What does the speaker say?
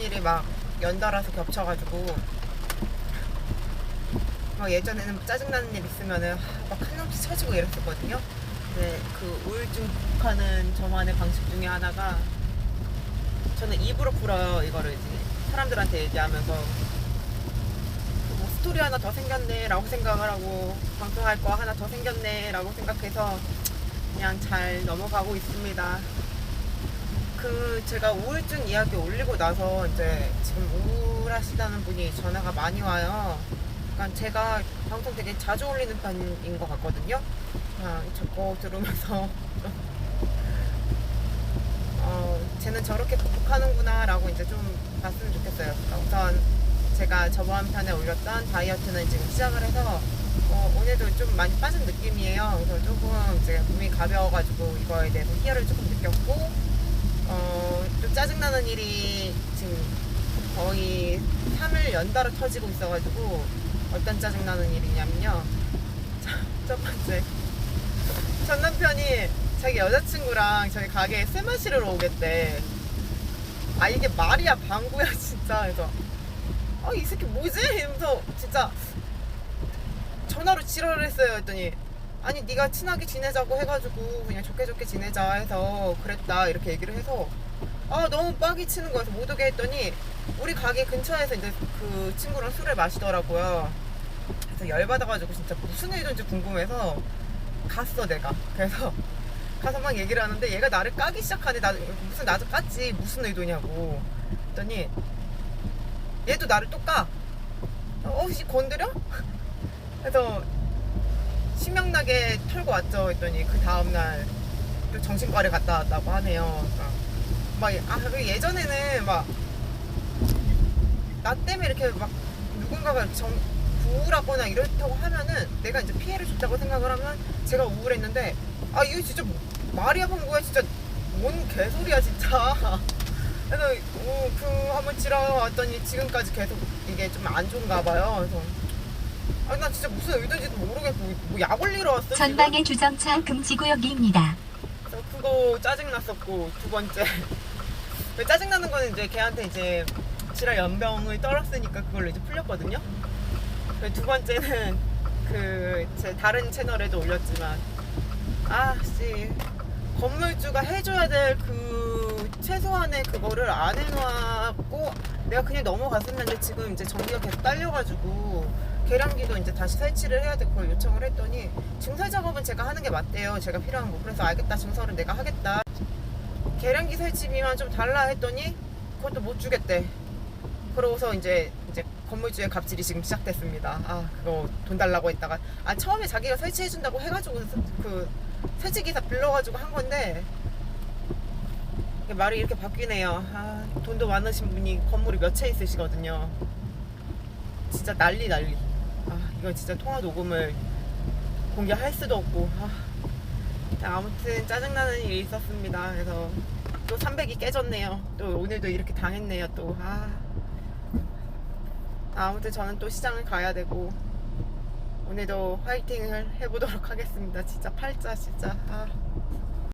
일이 막 연달아서 겹쳐가지고 막 예전에는 짜증나는 일 있으면은 막 한없이 쳐지고 이랬었거든요. 근데 그 우울증 극복하는 저만의 방식 중에 하나가 저는 입으로 풀어요 이거를 이제 사람들한테 얘기하면서 뭐 스토리 하나 더 생겼네라고 생각을 하고 방송할 거 하나 더 생겼네라고 생각해서 그냥 잘 넘어가고 있습니다. 그 제가 우울증 이야기 올리고 나서 이제 지금 우울하시다는 분이 전화가 많이 와요. 그러니까 제가 방송 되게 자주 올리는 편인 것 같거든요. 아, 저거 들으면서 좀, 어, 쟤는 저렇게 극복하는구나라고 이제 좀 봤으면 좋겠어요. 그러니까 우선 제가 저번 편에 올렸던 다이어트는 지금 시작을 해서 어, 오늘도 좀 많이 빠진 느낌이에요. 그래서 조금 제가 몸이 가벼워가지고 이거에 대해서 희열을 조금 느꼈고 어, 좀 짜증나는 일이 지금 거의 3일 연달아 터지고 있어가지고 어떤 짜증나는 일이냐면요. 자, 첫 번째. 전 남편이 자기 여자친구랑 저희 가게에 술 마시러 오겠대. 아, 이게 말이야, 방구야, 진짜. 그래서, 아, 이 새끼 뭐지? 이러면서 진짜 전화로 지랄을 했어요. 했더니, 아니, 네가 친하게 지내자고 해가지고 그냥 좋게 좋게 지내자 해서 그랬다. 이렇게 얘기를 해서, 아, 너무 빡이 치는 거여서 못 오게 했더니, 우리 가게 근처에서 이제 그 친구랑 술을 마시더라고요. 그래서 열받아가지고 진짜 무슨 일인지 궁금해서 갔어 내가. 그래서 가서 막 얘기를 하는데 얘가 나를 까기 시작하네. 나 무슨 나도 깠지 무슨 의도냐고. 했더니 얘도 나를 또 까. 어, 혹시 건드려? 그래서 심형나게 털고 왔죠. 했더니 그 다음날 또 정신과를 갔다 왔다고 하네요. 그러니까 막, 아, 그 예전에는 막, 나 때문에 이렇게 막 누군가가 정, 우울하거나 이렇다고 하면은 내가 이제 피해를 줬다고 생각을 하면 제가 우울했는데 아 이거 진짜 말이야 방구야. 진짜 뭔 개소리야 진짜. 그래서 어, 그 한번 지나왔더니 지금까지 계속 이게 좀 안 좋은가 봐요. 그래서. 난 진짜 무슨 의도인지도 모르겠고 뭐 약 올리러 왔어? 전방의 주정차 금지구역입니다. 그래서 그거 짜증났었고 두 번째 왜 짜증나는 거는 이제 걔한테 이제 지랄 연병을 떨었으니까 그걸로 이제 풀렸거든요 두 번째는 그 제 다른 채널에도 올렸지만 아씨 건물주가 해줘야 될 그 최소한의 그거를 안 해놓았고 내가 그냥 넘어갔었는데 지금 이제 전기가 계속 딸려가지고 계량기도 이제 다시 설치를 해야 될걸 요청을 했더니 증설 작업은 제가 하는 게 맞대요. 제가 필요한 거. 그래서 알겠다. 증설은 내가 하겠다. 계량기 설치비만 좀 달라 했더니 그것도 못 주겠대. 그러고서 이제 이제 건물주의 갑질이 지금 시작됐습니다. 아 그거 돈 달라고 했다가 아 처음에 자기가 설치해 준다고 해가지고 그 설치 기사 불러가지고 한 건데 말이 이렇게 바뀌네요. 아 돈도 많으신 분이 건물이 몇 채 있으시거든요. 진짜 난리 난리. 아 이거 진짜 통화 녹음을 공개할 수도 없고. 아, 아무튼 짜증나는 일이 있었습니다. 그래서 또 300이 깨졌네요. 또 오늘도 이렇게 당했네요. 또 아. 아무튼 저는 또 시장을 가야 되고 오늘도 화이팅을 해보도록 하겠습니다. 진짜 팔자 진짜 아.